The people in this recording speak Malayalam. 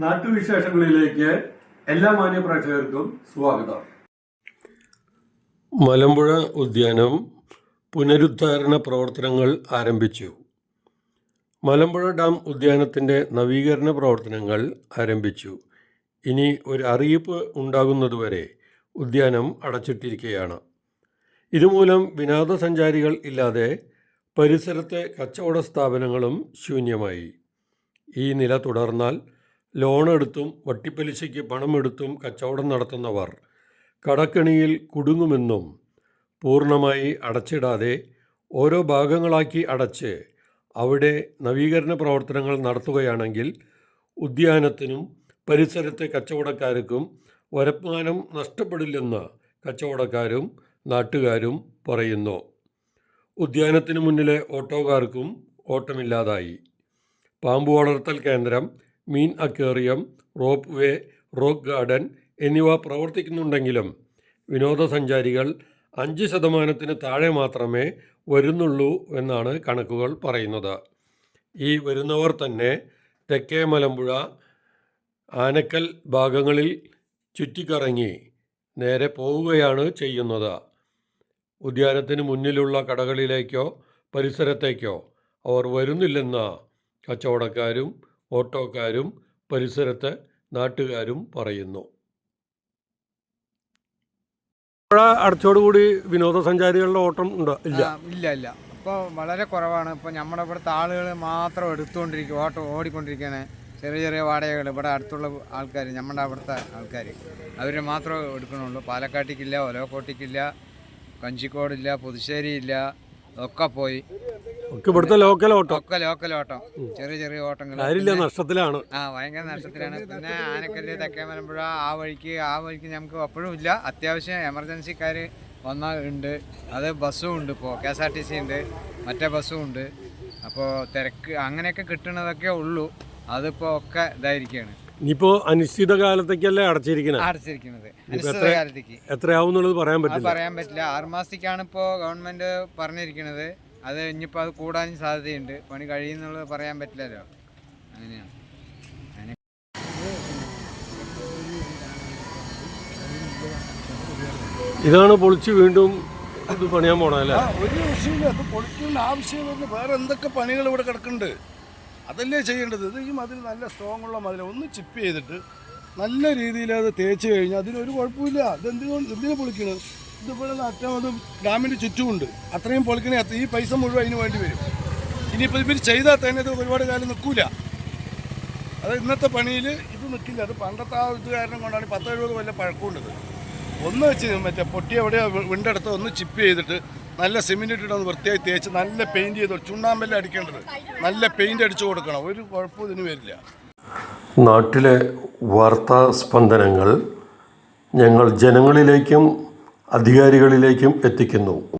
നാട്ടുവിശേഷങ്ങളിലേക്ക് എല്ലാ മാന്യ പ്രേക്ഷകർക്കും സ്വാഗതം. മലമ്പുഴ ഉദ്യാനം പുനരുദ്ധാരണ പ്രവർത്തനങ്ങൾ ആരംഭിച്ചു. മലമ്പുഴ ഡാം ഉദ്യാനത്തിന്റെ നവീകരണ പ്രവർത്തനങ്ങൾ ആരംഭിച്ചു. ഇനി ഒരു അറിയിപ്പ് ഉണ്ടാകുന്നതുവരെ ഉദ്യാനം അടച്ചിട്ടിരിക്കുകയാണ്. ഇതുമൂലം വിനോദസഞ്ചാരികൾ ഇല്ലാതെ പരിസരത്തെ കച്ചവട സ്ഥാപനങ്ങളും ശൂന്യമായി. ഈ നില തുടർന്നാൽ ലോണെടുത്തും വട്ടിപ്പലിശയ്ക്ക് പണമെടുത്തും കച്ചവടം നടത്തുന്നവർ കടക്കണിയിൽ കുടുങ്ങുമെന്നും പൂർണമായി അടച്ചിടാതെ ഓരോ ഭാഗങ്ങളാക്കി അടച്ച് അവിടെ നവീകരണ പ്രവർത്തനങ്ങൾ നടത്തുകയാണെങ്കിൽ ഉദ്യാനത്തിനും പരിസരത്തെ കച്ചവടക്കാർക്കും വരുമാനം നഷ്ടപ്പെടില്ലെന്ന് കച്ചവടക്കാരും നാട്ടുകാരും പറയുന്നു. ഉദ്യാനത്തിന് മുന്നിലെ ഓട്ടോക്കാർക്കും ഓട്ടമില്ലാതായി. പാമ്പ് വളർത്തൽ കേന്ദ്രം മീൻ aquarium ropeway rock garden എന്നിവ പ്രവർത്തിക്കുന്നുണ്ടെങ്കിലും വിനോദസഞ്ചാരികൾ അഞ്ച് ശതമാനത്തിന് താഴെ മാത്രമേ വരുന്നുള്ളൂ എന്നാണ് കണക്കുകൾ പറയുന്നത്. ഈ വരുന്നവർ തന്നെ തെക്കേ മലമ്പുഴ ആനക്കൽ ഭാഗങ്ങളിൽ ചുറ്റിക്കറങ്ങി നേരെ പോവുകയാണ് ചെയ്യുന്നത്. ഉദ്യാനത്തിന് മുന്നിലുള്ള കടകളിലേക്കോ പരിസരത്തേക്കോ അവർ വരുന്നില്ലെന്ന കച്ചവടക്കാരും ഓട്ടോക്കാരും പരിസരത്തെ നാട്ടുകാരും പറയുന്നു. മഴ അടച്ചോടുകൂടി വിനോദസഞ്ചാരികളുടെ ഓട്ടം ഉണ്ടോ? ഇല്ല. ഇല്ല ഇല്ല. ഇപ്പോൾ വളരെ കുറവാണ്. ഇപ്പോൾ നമ്മുടെ ഇവിടുത്തെ ആളുകൾ മാത്രം എടുത്തുകൊണ്ടിരിക്കും ഓട്ടം ഓടിക്കൊണ്ടിരിക്കുകയാണ് ചെറിയ ചെറിയ വാടകകൾ ഇവിടെ അടുത്തുള്ള ആൾക്കാർ നമ്മുടെ അവിടുത്തെ ആൾക്കാർ. അവർ മാത്രമേ എടുക്കണുള്ളൂ. പാലക്കാട്ടിക്കില്ല ഒലവക്കോട്ടിക്കില്ല കഞ്ചിക്കോടില്ല പുതുശ്ശേരിയില്ല ഒക്കെ പോയി. ഇവിടുത്തെ ലോക്കൽ ഓട്ടം. ഒക്കെ ലോക്കൽ ഓട്ടം. ചെറിയ ചെറിയ ഓട്ടങ്ങൾ. കാര്യമില്ല നഷ്ടത്തിലാണ്. ആ ഭയങ്കര നഷ്ടത്തിലാണ്. പിന്നെ ആനക്കല്ല് തെക്കേമലമ്പുഴ ആ വഴിക്ക് ആ വഴിക്ക് നമുക്ക് എപ്പോഴും ഇല്ല. അത്യാവശ്യം എമർജൻസിക്കാർ വന്നാൽ ഉണ്ട്. അത് ബസ്സും ഉണ്ട് ഇപ്പോൾ K S R T C ഉണ്ട്. മറ്റേ ബസ്സും ഉണ്ട്. അപ്പോൾ തിരക്ക് അങ്ങനെയൊക്കെ കിട്ടുന്നതൊക്കെ ഉള്ളൂ. അതിപ്പോൾ ഒക്കെ ഇതായിരിക്കുകയാണ് ഇനിയിപ്പോ അനിശ്ചിത കാലത്തേക്കല്ലേ അടച്ചിരിക്കുന്നത് അടച്ചിരിക്കുന്നത് അനിശ്ചിത കാലത്തേക്ക്. എത്രയാവും പറയാൻ പറ്റില്ല. പറയാൻ പറ്റില്ല. ആറുമാസത്തേക്കാണ് ഇപ്പോൾ ഗവൺമെന്റ് പറഞ്ഞിരിക്കുന്നത് അത് ഇനിയിപ്പോൾ അത് കൂടാനും സാധ്യതയുണ്ട്. പണി കഴിയുന്നുള്ളത് പറയാൻ പറ്റില്ലല്ലോ. അങ്ങനെയാണ് ഇതാണ് പൊളിച്ച് വീണ്ടും ഇത് പണിയാൻ പോണല്ലേ അല്ലേ? ഒരു വിഷയമില്ല അത് പൊളിക്കേണ്ട ആവശ്യമില്ല വേറെ എന്തൊക്കെ പണികൾ ഇവിടെ കിടക്കുന്നുണ്ട്? അതല്ലേ ചെയ്യേണ്ടത്? ഇത് ഈ മതിൽ നല്ല സ്ട്രോങ് ഉള്ള മതിൽ ഒന്ന് ചിപ്പ് ചെയ്തിട്ട് നല്ല രീതിയിൽ അത് തേച്ച് കഴിഞ്ഞാൽ അതിനൊരു കുഴപ്പമില്ല ഇത് എന്തിനു എന്തിനാണ് പൊളിക്കണത്? ഇതിപ്പോൾ അറ്റം ഡാമിന്റെ ചുറ്റുമുണ്ട്. അത്രയും പൊളിക്കണേ ഈ പൈസ മുഴുവൻ അതിന് വേണ്ടി വരും. ഇനിയിപ്പോൾ ഇവർ ചെയ്താൽ തന്നെ ഇത് ഒരുപാട് കാലം നിൽക്കൂല. അത് ഇന്നത്തെ പണിയിൽ ഇത് നിൽക്കില്ല. അത് പണ്ടത്തെ ആ ഇത് കാരണം കൊണ്ടാണ് പത്ത് എഴുപത് കൊല്ലം പഴക്കമുണ്ടത് ഒന്ന് വെച്ച് മറ്റേ പൊട്ടി എവിടെയോ വിണ്ടെടുത്ത് ഒന്ന് ചിപ്പ് ചെയ്തിട്ട് നല്ല സിമെന്റ് ഇട്ടിട്ട് ഒന്ന് വൃത്തിയായി തേച്ച് നല്ല പെയിന്റ് ചെയ്ത് ചുണ്ണാമ്പെല്ലാം അടിക്കേണ്ടത്? നല്ല പെയിന്റ് അടിച്ചു കൊടുക്കണം. ഒരു കുഴപ്പവും ഇതിന് വരില്ല. നാട്ടിലെ വാർത്താ സ്പന്ദനങ്ങൾ ഞങ്ങൾ ജനങ്ങളിലേക്കും അധികാരികളിലേക്കും എത്തിക്കുന്നു.